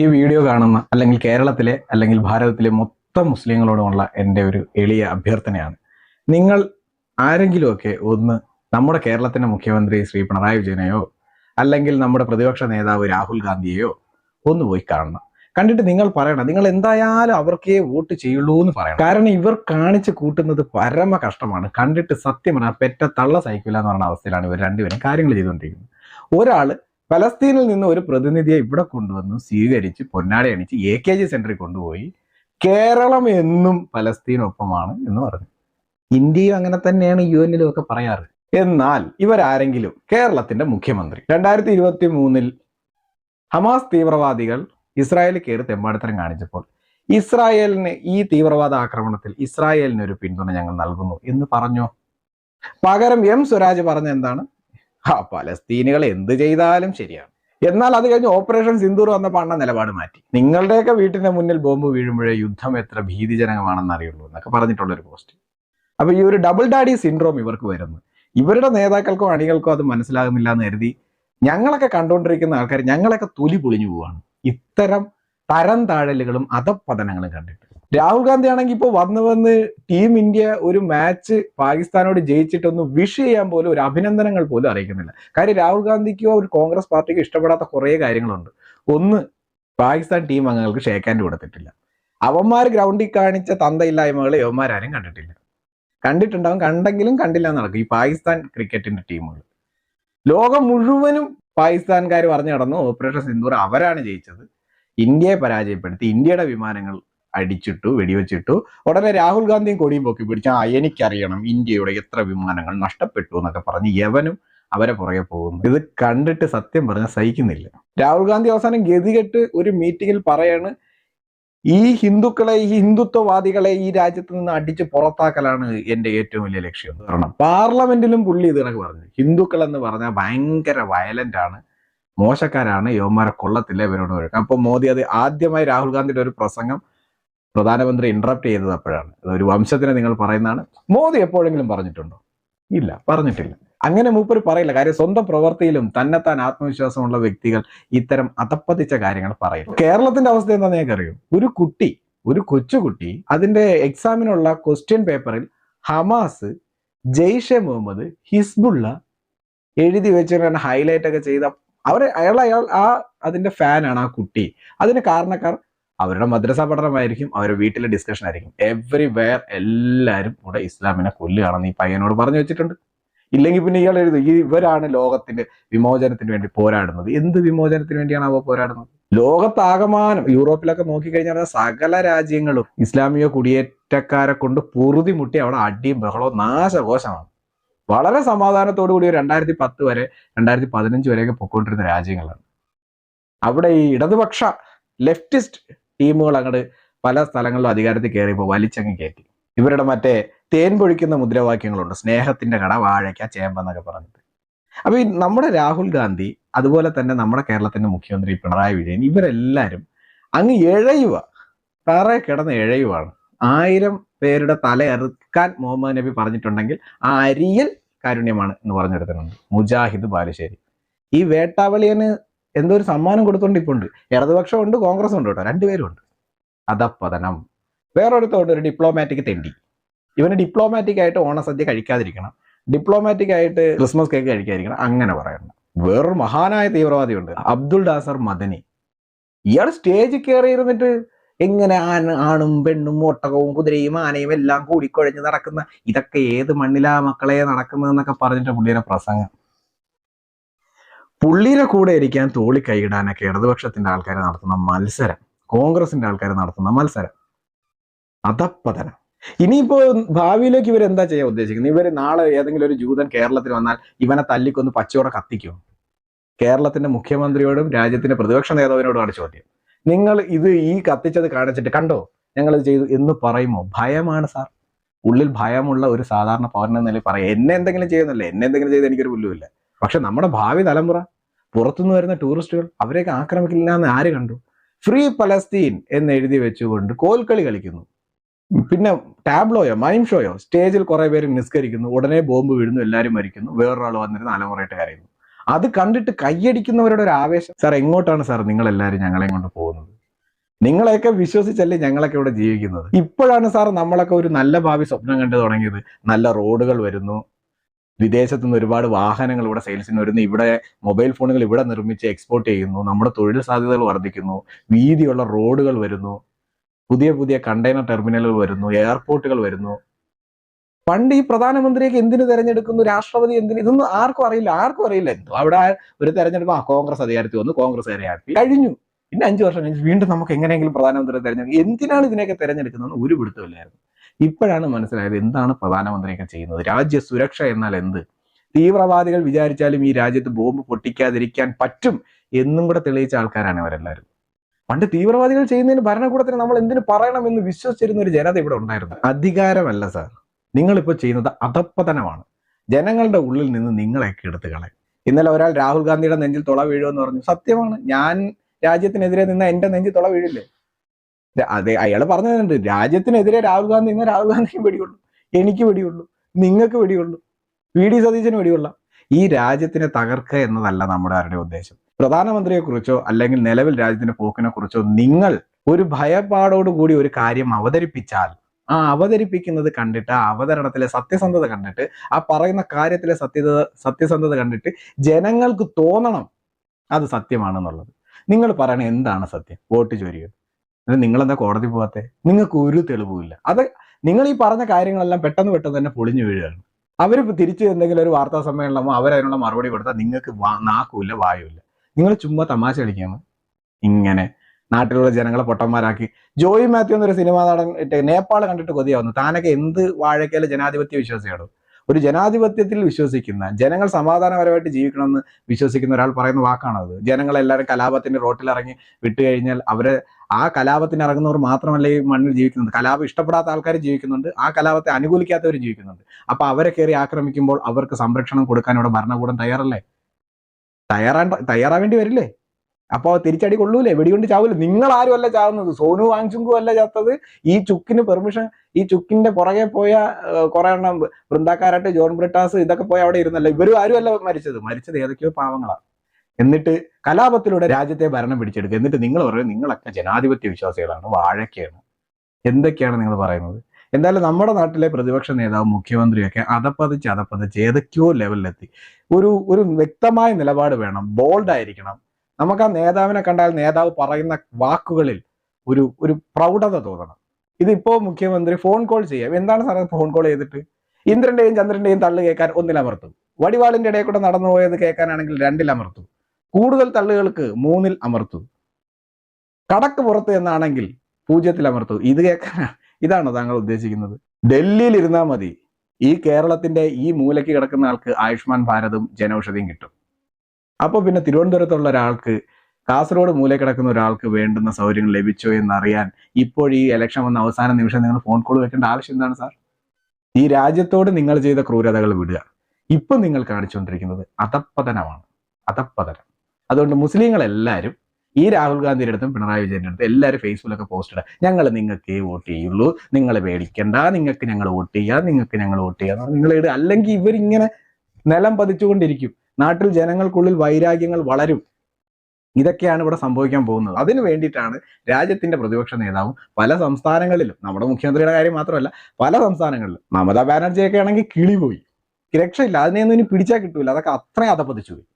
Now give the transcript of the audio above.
ഈ വീഡിയോ കാണുന്ന അല്ലെങ്കിൽ കേരളത്തിലെ അല്ലെങ്കിൽ ഭാരതത്തിലെ മൊത്തം മുസ്ലിങ്ങളോടുമുള്ള എന്റെ ഒരു എളിയ അഭ്യർത്ഥനയാണ്. നിങ്ങൾ ആരെങ്കിലുമൊക്കെ ഒന്ന് നമ്മുടെ കേരളത്തിന്റെ മുഖ്യമന്ത്രി ശ്രീ പിണറായി വിജയനെയോ അല്ലെങ്കിൽ നമ്മുടെ പ്രതിപക്ഷ നേതാവ് രാഹുൽ ഗാന്ധിയെയോ ഒന്ന് പോയി കാണണം. കണ്ടിട്ട് നിങ്ങൾ പറയണം നിങ്ങൾ എന്തായാലും അവർക്കേ വോട്ട് ചെയ്യുള്ളൂ എന്ന് പറയണം. കാരണം ഇവർ കാണിച്ചു കൂട്ടുന്നത് പരമ കഷ്ടമാണ്. കണ്ടിട്ട് സത്യം പറഞ്ഞാൽ പെറ്റ തള്ള സഹിക്കില്ല എന്ന് പറഞ്ഞ അവസ്ഥയിലാണ് ഇവർ രണ്ടുപേരും കാര്യങ്ങൾ ചെയ്തുകൊണ്ടിരിക്കുന്നത്. ഒരാൾ ഫലസ്തീനിൽ നിന്ന് ഒരു പ്രതിനിധിയെ ഇവിടെ കൊണ്ടുവന്നു സ്വീകരിച്ച് പൊന്നാടി അണിച്ച് എ കെ ജി സെന്ററിൽ കൊണ്ടുപോയി. കേരളം എന്നും ഫലസ്തീനൊപ്പമാണ് എന്ന് പറഞ്ഞു. ഇന്ത്യയും അങ്ങനെ തന്നെയാണ് യു എന്നിലും ഒക്കെ പറയാറ്. എന്നാൽ ഇവരാരെങ്കിലും? കേരളത്തിന്റെ മുഖ്യമന്ത്രി. രണ്ടായിരത്തി ഇരുപത്തി മൂന്നിൽ ഹമാസ് തീവ്രവാദികൾ ഇസ്രായേലിൽ കയറി തെമ്പാടിത്തരം കാണിച്ചപ്പോൾ ഇസ്രായേലിന് ഈ തീവ്രവാദ ആക്രമണത്തിൽ ഇസ്രായേലിന് ഒരു പിന്തുണ ഞങ്ങൾ നൽകുന്നു എന്ന് പറഞ്ഞു? പകരം എം സ്വരാജ് പറഞ്ഞ എന്താണ്? ആ പലസ്തീനുകൾ എന്ത് ചെയ്താലും ശരിയാണ്. എന്നാൽ അത് കഴിഞ്ഞ് ഓപ്പറേഷൻ സിന്ദൂർ വന്നപ്പോൾ അണ്ണ നിലപാട് മാറ്റി. നിങ്ങളുടെയൊക്കെ വീട്ടിന്റെ മുന്നിൽ ബോംബ് വീഴുമ്പോഴേ യുദ്ധം എത്ര ഭീതിജനകമാണെന്ന് അറിയുള്ളൂ എന്നൊക്കെ പറഞ്ഞിട്ടുള്ള ഒരു പോസ്റ്റ്. അപ്പൊ ഈ ഒരു ഡബിൾ ഡാഡി സിൻഡ്രോം ഇവർക്ക് വരുന്നു. ഇവരുടെ നേതാക്കൾക്കോ അണികൾക്കോ അത് മനസ്സിലാകുന്നില്ല എന്ന് കരുതി ഞങ്ങളൊക്കെ കണ്ടുകൊണ്ടിരിക്കുന്ന ആൾക്കാർ ഞങ്ങളൊക്കെ തൊലി പൊളിഞ്ഞു പോവാണ്. ഇത്തരം തരം താഴലുകളും അധപ്പതനങ്ങളും കണ്ടിട്ട്. രാഹുൽ ഗാന്ധി ആണെങ്കിൽ ഇപ്പോൾ വന്ന് വന്ന് ടീം ഇന്ത്യ ഒരു മാച്ച് പാകിസ്ഥാനോട് ജയിച്ചിട്ടൊന്ന് വിഷ് ചെയ്യാൻ പോലും ഒരു അഭിനന്ദനങ്ങൾ പോലും അറിയിക്കുന്നില്ല. കാര്യം രാഹുൽ ഗാന്ധിക്കോ ഒരു കോൺഗ്രസ് പാർട്ടിക്കോ ഇഷ്ടപ്പെടാത്ത കുറേ കാര്യങ്ങളുണ്ട്. ഒന്ന് പാകിസ്ഥാൻ ടീം അംഗങ്ങൾക്ക് ഷേക്ക് ഹാൻഡ് കൊടുത്തിട്ടില്ല. അവന്മാർ ഗ്രൗണ്ടിൽ കാണിച്ച തന്തയില്ലായ്മകളെ യവന്മാരാരും കണ്ടിട്ടില്ല. കണ്ടിട്ടുണ്ടാവും കണ്ടെങ്കിലും കണ്ടില്ല നടക്കും. ഈ പാകിസ്ഥാൻ ക്രിക്കറ്റിന്റെ ടീമുകൾ. ലോകം മുഴുവനും പാകിസ്ഥാൻകാർ പറഞ്ഞു നടന്നു ഓപ്പറേഷൻ സിന്ദൂർ അവരാണ് ജയിച്ചത്. ഇന്ത്യയെ പരാജയപ്പെടുത്തി ഇന്ത്യയുടെ വിമാനങ്ങൾ അടിച്ചിട്ടു വെടിവെച്ചിട്ടു. ഉടനെ രാഹുൽ ഗാന്ധിയും കൊടിയും പൊക്കി പിടിച്ച ആ എനിക്കറിയണം ഇന്ത്യയുടെ എത്ര വിമാനങ്ങൾ നഷ്ടപ്പെട്ടു എന്നൊക്കെ പറഞ്ഞ് യവനും അവരെ പുറകെ പോകുന്നു. ഇത് കണ്ടിട്ട് സത്യം പറഞ്ഞാൽ സഹിക്കുന്നില്ല. രാഹുൽ ഗാന്ധി അവസാനം ഗതികെട്ട് ഒരു മീറ്റിംഗിൽ പറയാണ് ഈ ഹിന്ദുക്കളെ ഈ ഹിന്ദുത്വവാദികളെ ഈ രാജ്യത്ത് നിന്ന് അടിച്ച് പുറത്താക്കലാണ് എന്റെ ഏറ്റവും വലിയ ലക്ഷ്യം. കാരണം പാർലമെന്റിലും പുള്ളി ഇത് കണക്ക് പറഞ്ഞു. ഹിന്ദുക്കൾ എന്ന് പറഞ്ഞാൽ ഭയങ്കര വയലന്റ് ആണ്. മോശക്കാരാണ് യവന്മാരെ കൊള്ളത്തില്ല ഇവരോട് വരും അപ്പൊ മോദി അത് ആദ്യമായി രാഹുൽ ഗാന്ധിയുടെ ഒരു പ്രസംഗം പ്രധാനമന്ത്രി ഇന്ററപ്റ്റ് ചെയ്തത് അപ്പോഴാണ്. ഒരു വംശത്തിന് നിങ്ങൾ പറയുന്നതാണ്. മോദി എപ്പോഴെങ്കിലും പറഞ്ഞിട്ടുണ്ടോ? ഇല്ല പറഞ്ഞിട്ടില്ല. അങ്ങനെ മൂപ്പർ പറയില്ല. കാര്യം സ്വന്തം പ്രവൃത്തിയിലും തന്നെത്താൻ ആത്മവിശ്വാസമുള്ള വ്യക്തികൾ ഇത്തരം അതപ്പതിച്ച കാര്യങ്ങൾ പറയില്ല. കേരളത്തിന്റെ അവസ്ഥ എന്താണെന്ന് നിങ്ങൾക്കറിയും ഒരു കുട്ടി ഒരു കൊച്ചുകുട്ടി അതിന്റെ എക്സാമിനുള്ള ക്വസ്റ്റ്യൻ പേപ്പറിൽ ഹമാസ് ജെയ്ഷെ മുഹമ്മദ് ഹിസ്ബുള്ള എഴുതി വെച്ചിട്ട് ഹൈലൈറ്റ് ഒക്കെ ചെയ്ത അവരെ അയാൾ അയാൾ ആ അതിന്റെ ഫാനാണ് ആ കുട്ടി. അതിന് കാരണക്കാർ അവരുടെ മദ്രസ പഠനമായിരിക്കും അവരുടെ വീട്ടിലെ ഡിസ്കഷൻ ആയിരിക്കും. എവറി വെയർ എല്ലാവരും ഇവിടെ ഇസ്ലാമിനെ കൊല്ലുകയാണെന്ന് ഈ പയ്യനോട് പറഞ്ഞു വെച്ചിട്ടുണ്ട്. ഇല്ലെങ്കിൽ പിന്നെ ഇയാൾ എഴുതും ഇവരാണ് ലോകത്തിന്റെ വിമോചനത്തിന് വേണ്ടി പോരാടുന്നത്. എന്ത് വിമോചനത്തിന് വേണ്ടിയാണ് അവ പോരാടുന്നത്? ലോകത്താകമാനം യൂറോപ്പിലൊക്കെ നോക്കിക്കഴിഞ്ഞാൽ സകല രാജ്യങ്ങളും ഇസ്ലാമിക കുടിയേറ്റക്കാരെ കൊണ്ട് പൊറുതി മുട്ടി അവിടെ അടിയും ബഹളവും നാശകോശമാണ്. വളരെ സമാധാനത്തോടു കൂടി രണ്ടായിരത്തി പത്ത് വരെ രണ്ടായിരത്തി പതിനഞ്ച് വരെയൊക്കെ പൊക്കോണ്ടിരുന്ന രാജ്യങ്ങളാണ്. അവിടെ ഈ ഇടതുപക്ഷ ലെഫ്റ്റിസ്റ്റ് ടീമുകൾ അങ്ങോട്ട് പല സ്ഥലങ്ങളിലും അധികാരത്തിൽ കയറിയപ്പോൾ വലിച്ചങ്ങ് കയറ്റി ഇവരുടെ മറ്റേ തേൻ പൊഴിക്കുന്ന മുദ്രാവാക്യങ്ങളുണ്ട്. സ്നേഹത്തിന്റെ കട വാഴയ്ക്ക ചേമ്പെന്നൊക്കെ പറഞ്ഞിട്ട്. അപ്പൊ നമ്മുടെ രാഹുൽ ഗാന്ധി അതുപോലെ തന്നെ നമ്മുടെ കേരളത്തിന്റെ മുഖ്യമന്ത്രി പിണറായി വിജയൻ ഇവരെല്ലാരും അങ്ങ് എഴയുക. തറ കിടന്ന് എഴയുവാണ്. ആയിരം പേരുടെ തല അറുക്കാൻ മുഹമ്മദ് നബി പറഞ്ഞിട്ടുണ്ടെങ്കിൽ ആ അരിയൽ കാരുണ്യമാണ് എന്ന് പറഞ്ഞെടുത്തിട്ടുണ്ട് മുജാഹിദ് ബാലുശ്ശേരി. ഈ വേട്ടാവളിയന് എന്തോ ഒരു സമ്മാനം കൊടുത്തോണ്ട് ഇപ്പോൾ ഉണ്ട് ഇടതുപക്ഷം ഉണ്ട് കോൺഗ്രസ് ഉണ്ട് കേട്ടോ. രണ്ടുപേരും ഉണ്ട് അധപ്പതനം വേറൊരുത്തോണ്ട് ഒരു ഡിപ്ലോമാറ്റിക് തെണ്ടി. ഇവന് ഡിപ്ലോമാറ്റിക് ആയിട്ട് ഓണസദ്യ കഴിക്കാതിരിക്കണം. ഡിപ്ലോമാറ്റിക് ആയിട്ട് ക്രിസ്മസ് കേക്ക് കഴിക്കാതിരിക്കണം. അങ്ങനെ പറയണം വേറൊരു മഹാനായ തീവ്രവാദിയുണ്ട് അബ്ദുൾ ഡാസർ മദനി. ഇയാൾ സ്റ്റേജിൽ കയറി ഇരുന്നിട്ട് എങ്ങനെ ആന ആണും പെണ്ണും ഒട്ടകവും കുതിരയും ആനയും എല്ലാം കൂടിക്കൊഴഞ്ഞ് നടക്കുന്ന ഇതൊക്കെ ഏത് മണ്ണിലാ മക്കളെ നടക്കുന്നതെന്നൊക്കെ പറഞ്ഞിട്ട് പുള്ളിയുടെ പ്രസംഗം. പുള്ളിയുടെ കൂടെ ഇരിക്കാൻ തോളി കൈയിടാനൊക്കെ ഇടതുപക്ഷത്തിന്റെ ആൾക്കാർ നടത്തുന്ന മത്സരം കോൺഗ്രസിന്റെ ആൾക്കാർ നടത്തുന്ന മത്സരം. അതപ്പതനം. ഇനിയിപ്പോ ഭാവിയിലേക്ക് ഇവർ എന്താ ചെയ്യാൻ ഉദ്ദേശിക്കുന്നത്? ഇവർ നാളെ ഏതെങ്കിലും ഒരു ജൂതൻ കേരളത്തിൽ വന്നാൽ ഇവനെ തല്ലിക്കൊന്ന് പച്ചയോടെ കത്തിക്കും കേരളത്തിന്റെ മുഖ്യമന്ത്രിയോടും രാജ്യത്തിന്റെ പ്രതിപക്ഷ നേതാവിനോടുമാണ് ചോദ്യം. നിങ്ങൾ ഇത് ഈ കത്തിച്ചത് കാണിച്ചിട്ട് കണ്ടോ? ഞങ്ങൾ ഇത് ചെയ്തു എന്ന് പറയുമോ? ഭയമാണ് സാർ. ഉള്ളിൽ ഭയമുള്ള ഒരു സാധാരണ പൗരൻ നിലയിൽ പറയാം. എന്നെ എന്തെങ്കിലും ചെയ്യുന്നില്ല? എന്നെ എന്തെങ്കിലും ചെയ്ത് എനിക്കൊരു പുല്ലുമില്ല. പക്ഷെ നമ്മുടെ ഭാവി തലമുറ പുറത്തുനിന്ന് വരുന്ന ടൂറിസ്റ്റുകൾ അവരെയൊക്കെ ആക്രമിക്കില്ല എന്ന് ആര് കണ്ടു? ഫ്രീ പലസ്തീൻ എന്ന് എഴുതി വെച്ചുകൊണ്ട് കോൽക്കളി കളിക്കുന്നു. പിന്നെ ടാബ്ലോയോ മൈം ഷോയോ സ്റ്റേജിൽ കുറെ പേര് നിസ്കരിക്കുന്നു ഉടനെ ബോംബ് വീഴുന്നു എല്ലാവരും മരിക്കുന്നു വേറൊരാൾ വന്നിരുന്ന് അലമുറയിട്ട് കരയുന്നു. അത് കണ്ടിട്ട് കൈയടിക്കുന്നവരുടെ ഒരു ആവേശം. സാർ എങ്ങോട്ടാണ് സാർ നിങ്ങൾ എല്ലാവരും ഞങ്ങളെയും കൊണ്ട് പോകുന്നത്? നിങ്ങളെയൊക്കെ വിശ്വസിച്ചല്ലേ ഞങ്ങളൊക്കെ ഇവിടെ ജീവിക്കുന്നത്? ഇപ്പോഴാണ് സാർ നമ്മളൊക്കെ ഒരു നല്ല ഭാവി സ്വപ്നം കണ്ടു തുടങ്ങിയത്. നല്ല റോഡുകൾ വരുന്നു വിദേശത്തു നിന്ന് ഒരുപാട് വാഹനങ്ങൾ ഇവിടെ സെയിൽസിന് വരുന്നു. ഇവിടെ മൊബൈൽ ഫോണുകൾ ഇവിടെ നിർമ്മിച്ച് എക്സ്പോർട്ട് ചെയ്യുന്നു. നമ്മുടെ തൊഴിൽ സാധ്യതകൾ വർദ്ധിക്കുന്നു. വീതിയുള്ള റോഡുകൾ വരുന്നു. പുതിയ പുതിയ കണ്ടെയ്നർ ടെർമിനലുകൾ വരുന്നു. എയർപോർട്ടുകൾ വരുന്നു. പണ്ട് ഈ പ്രധാനമന്ത്രിയൊക്കെ എന്തിനു തെരഞ്ഞെടുക്കുന്നു? രാഷ്ട്രപതി എന്തിന്? ഇതൊന്നും ആർക്കും അറിയില്ല. ആർക്കും അറിയില്ല. എന്തോ അവിടെ ഒരു തെരഞ്ഞെടുപ്പ്. ആ കോൺഗ്രസ് അധികാരത്തിൽ വന്നു. കോൺഗ്രസ് അധികാരത്തിൽ കഴിഞ്ഞു. പിന്നെ അഞ്ചു വർഷം കഴിഞ്ഞ് വീണ്ടും നമുക്ക് എങ്ങനെയെങ്കിലും പ്രധാനമന്ത്രിയെ തെരഞ്ഞെടുക്കും. എന്തിനാണ് ഇതിനെയൊക്കെ തെരഞ്ഞെടുക്കുന്നത് ഒരു പിടുത്തമില്ലായിരുന്നു ഇപ്പോഴാണ് മനസ്സിലായത് എന്താണ് പ്രധാനമന്ത്രിയൊക്കെ ചെയ്യുന്നത്. രാജ്യ സുരക്ഷ എന്നാൽ എന്ത്? തീവ്രവാദികൾ വിചാരിച്ചാലും ഈ രാജ്യത്ത് ബോംബ് പൊട്ടിക്കാതിരിക്കാൻ പറ്റും എന്നും കൂടെ തെളിയിച്ച ആൾക്കാരാണ് ഇവരെല്ലാവരും പണ്ട് തീവ്രവാദികൾ ചെയ്യുന്നതിന് ഭരണകൂടത്തിന് നമ്മൾ എന്തിനു പറയണമെന്ന് വിശ്വസിച്ചിരുന്ന ഒരു ജനത ഇവിടെ ഉണ്ടായിരുന്നു. അധികാരമല്ല സാർ. നിങ്ങളിപ്പോൾ ചെയ്യുന്നത് അധപ്പതനമാണ് ജനങ്ങളുടെ ഉള്ളിൽ നിന്ന് നിങ്ങളെയൊക്കെ എടുത്തു കളയും. ഇന്നലെ ഒരാൾ രാഹുൽ ഗാന്ധിയുടെ നെഞ്ചിൽ തുള വീഴുമെന്ന് പറഞ്ഞു. സത്യമാണ്. ഞാൻ രാജ്യത്തിനെതിരെ നിന്ന് എന്റെ നെഞ്ചിൽ തുള വീഴില്ലേ? അതെ അയാൾ പറഞ്ഞതുണ്ട്. രാജ്യത്തിനെതിരെ രാഹുൽ ഗാന്ധി ഇന്ന് രാഹുൽ ഗാന്ധിക്ക് വെടിയുള്ളൂ എനിക്ക് വെടിയുള്ളൂ നിങ്ങൾക്ക് വെടിയുള്ളൂ വി. ഡി. സതീശന് വെടിയുള്ള ഈ രാജ്യത്തിനെ തകർക്കുക എന്നതല്ല നമ്മുടെ ആരുടെ ഉദ്ദേശം. പ്രധാനമന്ത്രിയെ കുറിച്ചോ അല്ലെങ്കിൽ നിലവിൽ രാജ്യത്തിന്റെ പോക്കിനെ കുറിച്ചോ നിങ്ങൾ ഒരു ഭയപ്പാടോടുകൂടി ഒരു കാര്യം അവതരിപ്പിച്ചാൽ ആ അവതരിപ്പിക്കുന്നത് കണ്ടിട്ട് ആ അവതരണത്തിലെ സത്യസന്ധത കണ്ടിട്ട് ആ പറയുന്ന കാര്യത്തിലെ സത്യത സത്യസന്ധത കണ്ടിട്ട് ജനങ്ങൾക്ക് തോന്നണം അത് സത്യമാണെന്നുള്ളത്. നിങ്ങൾ പറയണ എന്താണ് സത്യം? വോട്ട് ചോരിയോ? നിങ്ങളെന്താ കോടതി പോകാത്തെ നിങ്ങൾക്ക് ഒരു തെളിവുമില്ല അത് നിങ്ങൾ ഈ പറഞ്ഞ കാര്യങ്ങളെല്ലാം പെട്ടെന്ന് പെട്ടെന്ന് തന്നെ പൊളിഞ്ഞു വീഴുകയാണ്. അവർ തിരിച്ച് എന്തെങ്കിലും ഒരു വാർത്താ സമ്മേളനമോ അവരതിനുള്ള മറുപടി കൊടുത്താൽ നിങ്ങൾക്ക് നാക്കുമില്ല വായുമില്ല. നിങ്ങൾ ചുമ്മാ തമാശ കളിക്കാണ് ഇങ്ങനെ നാട്ടിലുള്ള ജനങ്ങളെ പൊട്ടന്മാരാക്കി. ജോയി മാത്യു എന്നൊരു സിനിമ നടൻ നേപ്പാൾ കണ്ടിട്ട് കൊതിയാവുന്നു. താനൊക്കെ എന്ത് വാഴക്കയിലെ ജനാധിപത്യ വിശ്വാസിയാണോ? ഒരു ജനാധിപത്യത്തിൽ വിശ്വസിക്കുന്ന ജനങ്ങൾ സമാധാനപരമായിട്ട് ജീവിക്കണമെന്ന് വിശ്വസിക്കുന്ന ഒരാൾ പറയുന്ന വാക്കാണത് ജനങ്ങളെല്ലാവരും കലാപത്തിന്റെ റോട്ടിലിറങ്ങി വിട്ടു കഴിഞ്ഞാൽ അവരെ ആ കലാപത്തിന് ഇറങ്ങുന്നവർ മാത്രമല്ല ഈ മണ്ണിൽ ജീവിക്കുന്നത്. കലാപം ഇഷ്ടപ്പെടാത്ത ആൾക്കാർ ജീവിക്കുന്നുണ്ട് ആ കലാപത്തെ അനുകൂലിക്കാത്തവർ ജീവിക്കുന്നുണ്ട്. അപ്പൊ അവരെ കയറി ആക്രമിക്കുമ്പോൾ അവർക്ക് സംരക്ഷണം കൊടുക്കാൻ ഇവിടെ ഭരണകൂടം തയ്യാറല്ലേ? തയ്യാറാ തയ്യാറാവേണ്ടി വരില്ലേ? അപ്പോൾ തിരിച്ചടി കൊള്ളൂലേ? വെടികൊണ്ട് ചാവൂലേ? നിങ്ങൾ ആരും അല്ല ചാവുന്നത്. സോനു വാങ്ചുങ്കു അല്ല ചത്തത്. ഈ ചുക്കിന് പെർമിഷൻ ഈ ചുക്കിന്റെ പുറകെ പോയ കുറെ എണ്ണം വൃന്ദാക്കാരായിട്ട് ജോൺ ബ്രിട്ടാസ് ഇതൊക്കെ പോയി അവിടെ ഇരുന്നല്ല. ഇവരും ആരും അല്ല മരിച്ചത്. മരിച്ചത് ഏതൊക്കെയോ പാവങ്ങളാണ് എന്നിട്ട് കലാപത്തിലൂടെ രാജ്യത്തെ ഭരണം പിടിച്ചെടുക്കുക. എന്നിട്ട് നിങ്ങൾ പറയും നിങ്ങളൊക്കെ ജനാധിപത്യ വിശ്വാസികളാണ് വാഴക്കയാണ് എന്തൊക്കെയാണ് നിങ്ങൾ പറയുന്നത്? എന്തായാലും നമ്മുടെ നാട്ടിലെ പ്രതിപക്ഷ നേതാവ് മുഖ്യമന്ത്രിയൊക്കെ അതപ്പതിച്ച് അതപ്പതിച്ച് ഏതൊക്കെയോ ലെവലിലെത്തി ഒരു ഒരു വ്യക്തമായ നിലപാട് വേണം. ബോൾഡ് ആയിരിക്കണം. നമുക്ക് ആ നേതാവിനെ കണ്ടാൽ നേതാവ് പറയുന്ന വാക്കുകളിൽ ഒരു ഒരു പ്രൗഢത തോന്നണം. ഇതിപ്പോ മുഖ്യമന്ത്രി ഫോൺ കോൾ ചെയ്യാം. എന്താണ് സാറേ ഫോൺ കോൾ ചെയ്തിട്ട്? ഇന്ദ്രന്റെയും ചന്ദ്രന്റെയും തള്ളു കേൾക്കാൻ ഒന്നിലമർത്തും വടിവാളിന്റെ ഇടയിൽ കൂടെ നടന്നു പോയത് കേൾക്കാനാണെങ്കിൽ രണ്ടിൽ അമർത്തും. കൂടുതൽ തള്ളുകൾക്ക് മൂന്നിൽ അമർത്തും. കടക്ക് പുറത്ത് എന്നാണെങ്കിൽ പൂജ്യത്തിൽ അമർത്തു. ഇത് കേൾക്കാനാ ഇതാണോ താങ്കൾ ഉദ്ദേശിക്കുന്നത്? ഡൽഹിയിൽ ഇരുന്നാൽ മതി. ഈ കേരളത്തിന്റെ ഈ മൂലയ്ക്ക് കിടക്കുന്ന ആൾക്ക് ആയുഷ്മാൻ ഭാരതും ജനൌഷധിയും കിട്ടും. അപ്പോൾ പിന്നെ തിരുവനന്തപുരത്തുള്ള ഒരാൾക്ക് കാസർഗോഡ് മൂലെ കിടക്കുന്ന ഒരാൾക്ക് വേണ്ടുന്ന സൗകര്യങ്ങൾ ലഭിച്ചോ എന്നറിയാൻ ഇപ്പോൾ ഈ ഇലക്ഷൻ വന്ന അവസാന നിമിഷം നിങ്ങൾ ഫോൺ കോൾ വെക്കേണ്ട ആവശ്യം എന്താണ് സാർ ഈ രാജ്യത്തോട് നിങ്ങൾ ചെയ്ത ക്രൂരതകൾ വിടുക. ഇപ്പം നിങ്ങൾ കാണിച്ചുകൊണ്ടിരിക്കുന്നത് അധപ്പതനമാണ് അധപ്പതനം അതുകൊണ്ട് മുസ്ലിങ്ങളെല്ലാവരും ഈ രാഹുൽ ഗാന്ധിയുടെ അടുത്തും പിണറായി വിജയന്റെ അടുത്തും എല്ലാവരും ഫേസ്ബുക്കിലൊക്കെ പോസ്റ്റ് ഇടുക. ഞങ്ങൾ നിങ്ങൾക്ക് വോട്ട് ചെയ്യുള്ളൂ. നിങ്ങൾ പേടിക്കണ്ട. നിങ്ങൾക്ക് ഞങ്ങൾ വോട്ട് ചെയ്യാം. നിങ്ങൾക്ക് ഞങ്ങൾ വോട്ട് ചെയ്യാം. നിങ്ങൾ ഇടുക. അല്ലെങ്കിൽ ഇവരിങ്ങനെ നിലം പതിച്ചുകൊണ്ടിരിക്കും. നാട്ടിൽ ജനങ്ങൾക്കുള്ളിൽ വൈരാഗ്യങ്ങൾ വളരും. ഇതൊക്കെയാണ് ഇവിടെ സംഭവിക്കാൻ പോകുന്നത്. അതിനു വേണ്ടിയിട്ടാണ് രാജ്യത്തിന്റെ പ്രതിപക്ഷ നേതാവും പല സംസ്ഥാനങ്ങളിലും നമ്മുടെ മുഖ്യമന്ത്രിയുടെ കാര്യം മാത്രമല്ല പല സംസ്ഥാനങ്ങളിലും മമതാ ബാനർജിയൊക്കെ ആണെങ്കിൽ കിളിപോയി. രക്ഷയില്ല. അതിനെയൊന്നും ഇനി പിടിച്ചാൽ കിട്ടൂല. അതൊക്കെ അത്രയും അതപ്പതിച്ചു പോയി